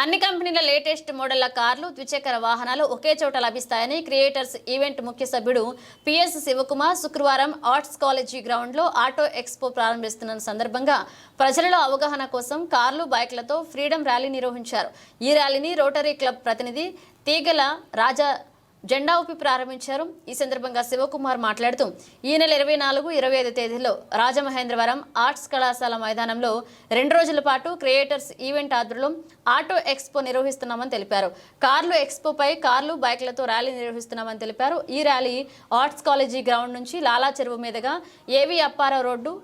అన్ని కంపెనీల లేటెస్ట్ మోడళ్ళ కార్లు ద్విచక్ర వాహనాలు ఒకే చోట లభిస్తాయని క్రియేటర్స్ ఈవెంట్ ముఖ్య సభ్యుడు పిఎస్ శివకుమార్ శుక్రవారం ఆర్ట్స్ కాలేజీ గ్రౌండ్లో ఆటో ఎక్స్పో ప్రారంభిస్తున్న సందర్భంగా ప్రజలలో అవగాహన కోసం కార్లు బైక్లతో ఫ్రీడమ్ ర్యాలీ నిర్వహించారు. ఈ ర్యాలీని రోటరీ క్లబ్ ప్రతినిధి తీగల రాజా జెండా ఊపి ప్రారంభించారు. ఈ సందర్భంగా శివకుమార్ మాట్లాడుతూ ఈ నెల ఇరవై నాలుగు ఇరవై ఐదు తేదీలో రాజమహేంద్రవరం ఆర్ట్స్ కళాశాల మైదానంలో రెండు రోజుల పాటు క్రియేటర్స్ ఈవెంట్ ఆధ్వర్యంలో ఆటో ఎక్స్పో నిర్వహిస్తున్నామని తెలిపారు. కార్లు ఎక్స్పోపై కార్లు బైక్లతో ర్యాలీ నిర్వహిస్తున్నామని తెలిపారు. ఈ ర్యాలీ ఆర్ట్స్ కాలేజీ గ్రౌండ్ నుంచి లాలా చెరువు మీదుగా AV Apparao road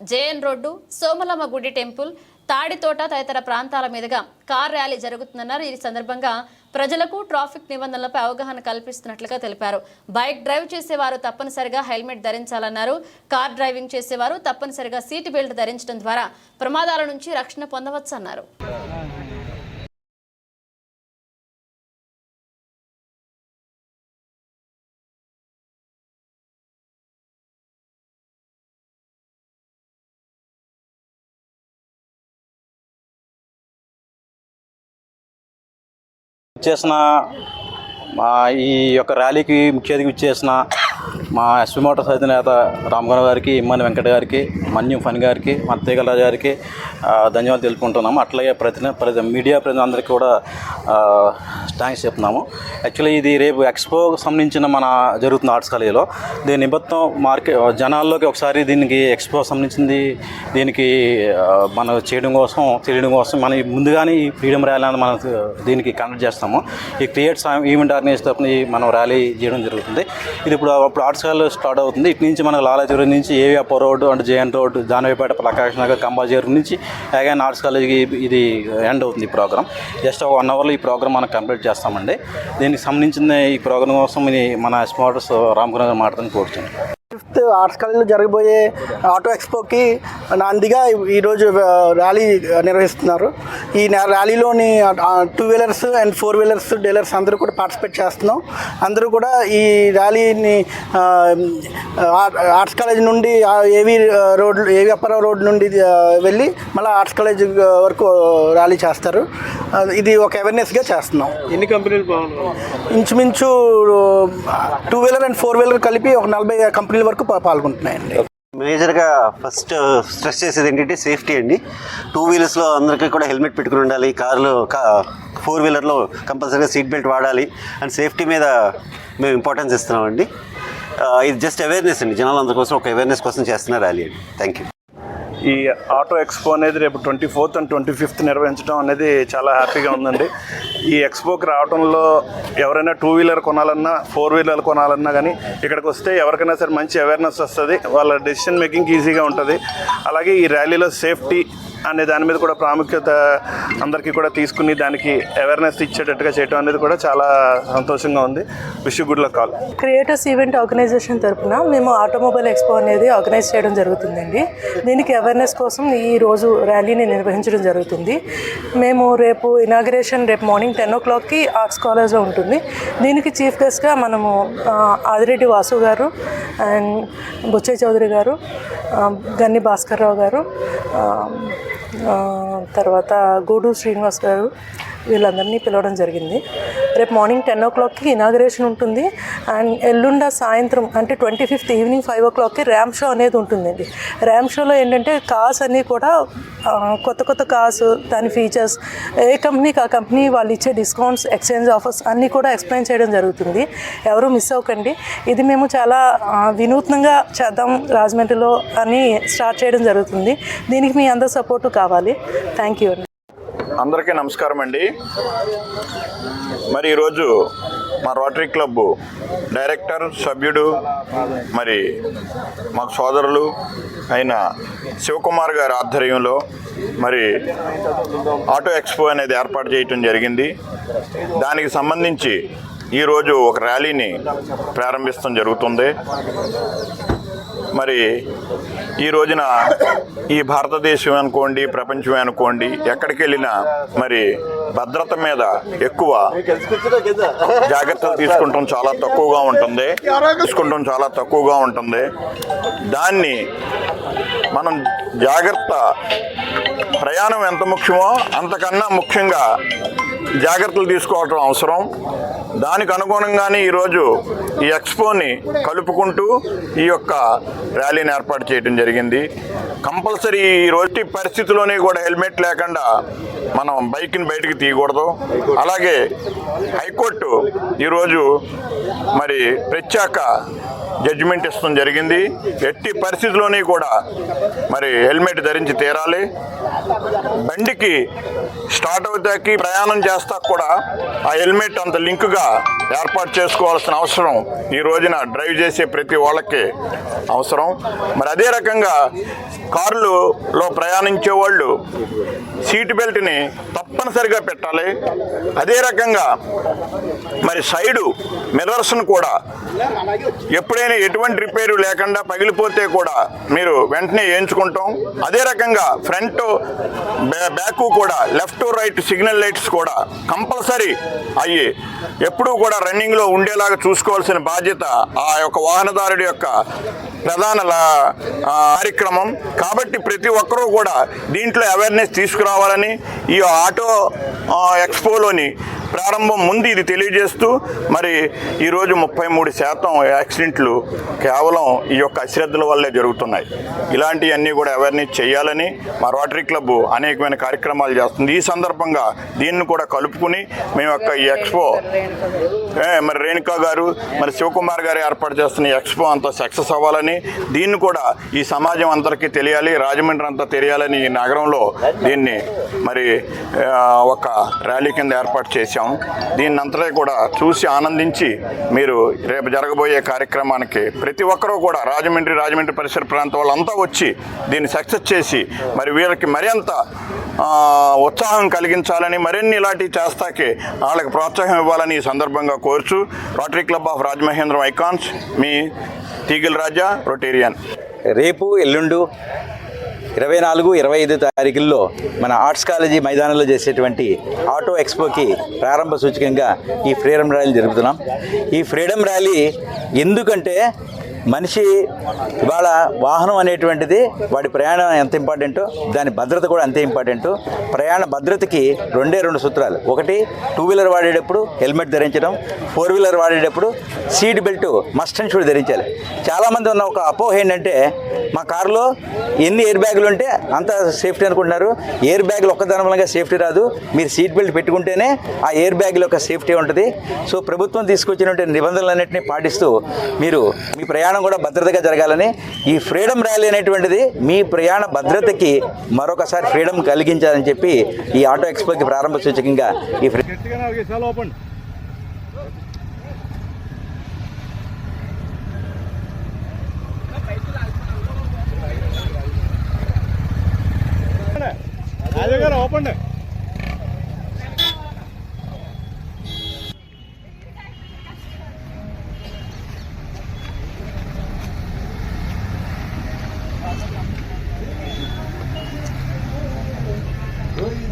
JN road Somalamma గుడి టెంపుల్ తాడితోట తదితర ప్రాంతాల మీదుగా కార్ ర్యాలీ జరుగుతుందన్నారు. ఈ సందర్భంగా ప్రజలకు ట్రాఫిక్ నిబంధనలపై అవగాహన కల్పిస్తున్నట్లుగా తెలిపారు. బైక్ డ్రైవ్ చేసేవారు తప్పనిసరిగా హెల్మెట్ ధరించాలన్నారు. కార్ డ్రైవింగ్ చేసేవారు తప్పనిసరిగా సీట్ బెల్ట్ ధరించడం ద్వారా ప్రమాదాల నుంచి రక్షణ పొందవచ్చన్నారు. చేసిన ఈ యొక్క ర్యాలీకి ముఖ్య అతిథి ఇచ్చేసిన మా ఎస్పీ మోటార్స్ అధినేత రామగౌడ గారికి ఇమ్మని వెంకట గారికి మన్యం ఫణి గారికి మత్తేగల గారికి ధన్యవాదాలు తెలుపుకుంటున్నాము. అట్లాగే ప్రతి ప్రతి మీడియా ప్రతినిధులందరికీ కూడా థ్యాంక్స్ చెప్తున్నాము. యాక్చువల్లీ ఇది రేపు ఎక్స్పోకి సంబంధించిన మన జరుగుతుంది ఆర్ట్స్ కాలేజీలో. దీని నిమిత్తం మార్కెట్ జనాల్లోకి ఒకసారి దీనికి ఎక్స్పో సంబంధించింది దీనికి మనం చేయడం కోసం తెలియడం కోసం మనం ముందుగానే ఈ ఫ్రీడమ్ ర్యాలీ అని మనం దీనికి కండక్ట్ చేస్తాము. ఈ క్రియేట్ ఈవెంట్ ఆర్గనైజ్ తప్పని మనం ర్యాలీ చేయడం జరుగుతుంది. ఇది ఇప్పుడు అప్పుడు ఆర్ట్స్ కాలేజ్ స్టార్ట్ అవుతుంది. ఇటు నుంచి మనకు లాలాచూరు నుంచి AV Appa road and JN road Janavipeta Prakash Nagar Kambajeru నుంచి అగైన్ ఆర్ట్స్ కాలేజ్కి ఇది ఎండ్ అవుతుంది ఈ ప్రోగ్రామ్ జస్ట్ ఒక వన్ అవర్లో ఈ ప్రోగ్రామ్ మనం కంప్లీట్ చేస్తామండి. దీనికి సంబంధించిన ఈ ప్రోగ్రామ్ కోసం ఇది మన స్మార్ట్స్ రామకుమార్ గారు మాట్లాడని కోరుతున్నాను ఫిఫ్త్ ఆర్ట్స్ కాలేజ్లో జరగబోయే ఆటో ఎక్స్పోకి నాందిగా ఈరోజు ర్యాలీ నిర్వహిస్తున్నారు. ఈ ర్యాలీలోని two wheelers and four wheelers dealers అందరూ కూడా పార్టిసిపేట్ చేస్తున్నాం. అందరూ కూడా ఈ ర్యాలీని ఆర్ట్స్ కాలేజ్ నుండి ఏవి రోడ్ ఏవి అప్పారావు రోడ్ నుండి వెళ్ళి మళ్ళీ ఆర్ట్స్ కాలేజ్ వరకు ర్యాలీ చేస్తారు. ఇది ఒక అవేర్నెస్గా చేస్తున్నాం. ఎన్ని కంపెనీలు ఇంచుమించు two wheeler and four wheeler కలిపి ఒక నలభై కంపెనీల వరకు పాల్గొంటున్నాయండి. మేజర్గా ఫస్ట్ స్ట్రెస్ చేసేది ఏంటంటే సేఫ్టీ అండి. టూ వీలర్స్లో అందరికీ కూడా హెల్మెట్ పెట్టుకుని ఉండాలి. కార్లో కా ఫోర్ వీలర్లో కంపల్సరీగా సీట్ బెల్ట్ వాడాలి. అండ్ సేఫ్టీ మీద మేము ఇంపార్టెన్స్ ఇస్తున్నామండి. ఇది జస్ట్ అవేర్నెస్ అండి. జనాలందరి కోసం ఒక అవేర్నెస్ కోసం చేస్తున్న ర్యాలీ అండి. థ్యాంక్ యూ ఈ ఆటో ఎక్స్పో అనేది రేపు twenty fourth and twenty fifth నిర్వహించడం అనేది చాలా హ్యాపీగా ఉందండి. ఈ ఎక్స్పోకి రావడంలో ఎవరైనా టూ వీలర్ కొనాలన్నా ఫోర్ వీలర్ కొనాలన్నా కానీ ఇక్కడికి వస్తే ఎవరికైనా సరే మంచి అవేర్నెస్ వస్తుంది. వాళ్ళ డెసిషన్ మేకింగ్ ఈజీగా ఉంటుంది. అలాగే ఈ ర్యాలీలో సేఫ్టీ అనే దాని మీద కూడా ప్రాముఖ్యత అందరికీ కూడా తీసుకుని దానికి అవేర్నెస్ ఇచ్చేటట్టుగా చేయడం అనేది కూడా చాలా సంతోషంగా ఉంది. Wish good luck call creators event organisation తరపున మేము ఆటోమొబైల్ ఎక్స్పో అనేది ఆర్గనైజ్ చేయడం జరుగుతుందండి. దీనికి అవేర్నెస్ కోసం ఈ రోజు ర్యాలీని నిర్వహించడం జరుగుతుంది. మేము రేపు ఇనాగ్రేషన్ రేపు మార్నింగ్ టెన్ ఓ క్లాక్కి ఆర్ట్స్ కాలేజ్లో ఉంటుంది. దీనికి చీఫ్ గెస్ట్గా మనము ఆదిరెడ్డి వాసు గారు అండ్ బుచ్చయ్య చౌదరి గారు గన్ని భాస్కర్రావు గారు తర్వాత గూడు శ్రీనివాస్ గారు వీళ్ళందరినీ పిలవడం జరిగింది. రేపు మార్నింగ్ టెన్ ఓ క్లాక్కి ఇనాగరేషన్ ఉంటుంది. అండ్ ఎల్లుండ సాయంత్రం అంటే ట్వంటీ ఫిఫ్త్ ఈవినింగ్ ఫైవ్ ఓ క్లాక్కి ర్యామ్ షో అనేది ఉంటుందండి. ర్యామ్ షోలో ఏంటంటే కార్స్ అన్నీ కూడా కొత్త కొత్త కార్స్ దాని ఫీచర్స్ ఏ కంపెనీకి ఆ కంపెనీ వాళ్ళు ఇచ్చే డిస్కౌంట్స్ ఎక్స్చేంజ్ ఆఫర్స్ అన్నీ కూడా ఎక్స్ప్లెయిన్ చేయడం జరుగుతుంది. ఎవరు మిస్ అవ్వకండి. ఇది మేము చాలా వినూత్నంగా చేద్దాం రాజమండ్రిలో అని స్టార్ట్ చేయడం జరుగుతుంది. దీనికి మీ అందరి సపోర్టు కావాలి. థ్యాంక్ యూ అండి. అందరికీ నమస్కారం అండి. మరి ఈరోజు మా రోటరీ క్లబ్ డైరెక్టర్ సభ్యుడు మరి మాకు సోదరులు అయిన శివకుమార్ గారి ఆధ్వర్యంలో మరి ఆటో ఎక్స్పో అనేది ఏర్పాటు చేయటం జరిగింది. దానికి సంబంధించి ఈరోజు ఒక ర్యాలీని ప్రారంభించడం జరుగుతుంది. మరి ఈ రోజున ఈ భారతదేశం అనుకోండి ప్రపంచం అనుకోండి ఎక్కడికి వెళ్ళినా మరి భద్రత మీద ఎక్కువ జాగ్రత్తలు తీసుకుంటాం. చాలా తక్కువగా ఉంటుంది. తీసుకుంటాం. చాలా తక్కువగా ఉంటుంది. దాన్ని మనం జాగ్రత్త ప్రయాణం ఎంత ముఖ్యమో అంతకన్నా ముఖ్యంగా జాగ్రత్తలు తీసుకోవటం అవసరం. దానికి అనుగుణంగానే ఈరోజు ఈ ఎక్స్పోని కలుపుకుంటూ ఈ యొక్క ర్యాలీని ఏర్పాటు చేయడం జరిగింది. కంపల్సరీ ఈ రోజు పరిస్థితిలోనే కూడా హెల్మెట్ లేకుండా మనం బైక్ని బయటికి తీయకూడదు. అలాగే హైకోర్టు ఈరోజు మరి ప్రత్యేక జడ్జిమెంట్ ఇస్తుంది జరిగింది. ఎట్టి పరిస్థితిలోనే కూడా మరి హెల్మెట్ ధరించి తీరాలి. బండికి స్టార్ట్ అవుతాకి ప్రయాణం చేస్తా కూడా ఆ హెల్మెట్ అంత లింక్గా ఏర్పాటు చేసుకోవాల్సిన అవసరం ఈ రోజున డ్రైవ్ చేసే ప్రతి వాళ్ళకి అవసరం. మరి అదే రకంగా కారులో ప్రయాణించే వాళ్ళు సీట్ బెల్ట్ని తప్పనిసరిగా పెట్టాలి. అదే రకంగా మరి సైడు మిర్రర్స్ను కూడా ఎప్పుడైనా ఎటువంటి రిపేరు లేకుండా పగిలిపోతే కూడా మీరు వెంటనే వేయించుకుంటాం. అదే రకంగా ఫ్రంట్ బ్యాక్ కూడా లెఫ్ట్ రైట్ సిగ్నల్ లైట్స్ కూడా కంపల్సరీ అయ్యి ఎప్పుడూ కూడా రన్నింగ్లో ఉండేలాగా చూసుకోవాల్సిన బాధ్యత ఆ యొక్క వాహనదారుడి యొక్క ప్రధాన కార్యక్రమం. కాబట్టి ప్రతి ఒక్కరూ కూడా దీంట్లో అవేర్నెస్ తీసుకురావాలని ఈ ఆటో ఎక్స్పోలోని ప్రారంభం ముందు ఇది తెలియజేస్తూ మరి ఈరోజు ముప్పై మూడు శాతం యాక్సిడెంట్లు కేవలం ఈ యొక్క అశ్రద్ధల వల్లే జరుగుతున్నాయి. ఇలాంటివన్నీ కూడా అవేర్నెస్ చేయాలని మా రోటరీ క్లబ్ అనేకమైన కార్యక్రమాలు చేస్తుంది. ఈ సందర్భంగా దీన్ని కూడా కలుపుకుని మేము యొక్క ఈ ఎక్స్పో మరి రేణుకా గారు మరి శివకుమార్ గారు ఏర్పాటు చేస్తున్న ఎక్స్పో అంతా సక్సెస్ అవ్వాలని దీన్ని కూడా ఈ సమాజం అందరికీ తెలియాలి రాజమండ్రి అంతా తెలియాలని ఈ నగరంలో దీన్ని మరి ఒక ర్యాలీ కింద ఏర్పాటు చేశాం. దీన్ని అంతటా కూడా చూసి ఆనందించి మీరు రేపు జరగబోయే కార్యక్రమానికి ప్రతి ఒక్కరూ కూడా రాజమండ్రి రాజమండ్రి పరిసర ప్రాంతం వాళ్ళంతా వచ్చి దీన్ని సక్సెస్ చేసి మరి వీళ్ళకి మరింత ఉత్సాహం కలిగించాలని మరిన్ని ఇలాంటివి చేస్తాకే వాళ్ళకి ప్రోత్సాహం ఇవ్వాలని ఈ సందర్భంగా కోరుచు rotary club of Rajamahendram icons me తీగిల్ Raja Rotarian. రేపు ఎల్లుండు ఇరవై నాలుగు ఇరవై ఐదు తారీఖుల్లో మన ఆర్ట్స్ కాలేజీ మైదానంలో చేసేటువంటి ఆటో ఎక్స్పోకి ప్రారంభ సూచకంగా ఈ ఫ్రీడమ్ ర్యాలీ జరుపుతున్నాం. ఈ ఫ్రీడమ్ ర్యాలీ ఎందుకంటే మనిషి ఇవాళ వాహనం అనేటువంటిది వాడి ప్రయాణం ఎంత ఇంపార్టెంటో దాని భద్రత కూడా అంతే ఇంపార్టెంట్. ప్రయాణ భద్రతకి రెండే రెండు సూత్రాలు. ఒకటి టూ వీలర్ వాడేటప్పుడు హెల్మెట్ ధరించడం ఫోర్ వీలర్ వాడేటప్పుడు seat belt must and should ధరించాలి. చాలామంది ఉన్న ఒక అపోహ ఏంటంటే మా కారులో ఎన్ని ఎయిర్ బ్యాగులు ఉంటే అంత సేఫ్టీ అనుకుంటున్నారు. ఎయిర్ బ్యాగులు ఒక్కదాని సేఫ్టీ రాదు. మీరు సీట్ బెల్ట్ పెట్టుకుంటేనే ఆ ఎయిర్ బ్యాగుల యొక్క సేఫ్టీ ఉంటుంది. సో ప్రభుత్వం తీసుకొచ్చినటువంటి నిబంధనలన్నింటినీ పాటిస్తూ మీరు మీ ప్రయాణం కూడా భద్రతగా జరగాలని ఈ ఫ్రీడమ్ ర్యాలీ అనేటువంటిది మీ ప్రయాణ భద్రతకి మరొకసారి ఫ్రీడమ్ కలిగించాలని చెప్పి ఈ ఆటో ఎక్స్పోకి ప్రారంభ సూచకంగా ఈ ఫ్రీ ఓపెన్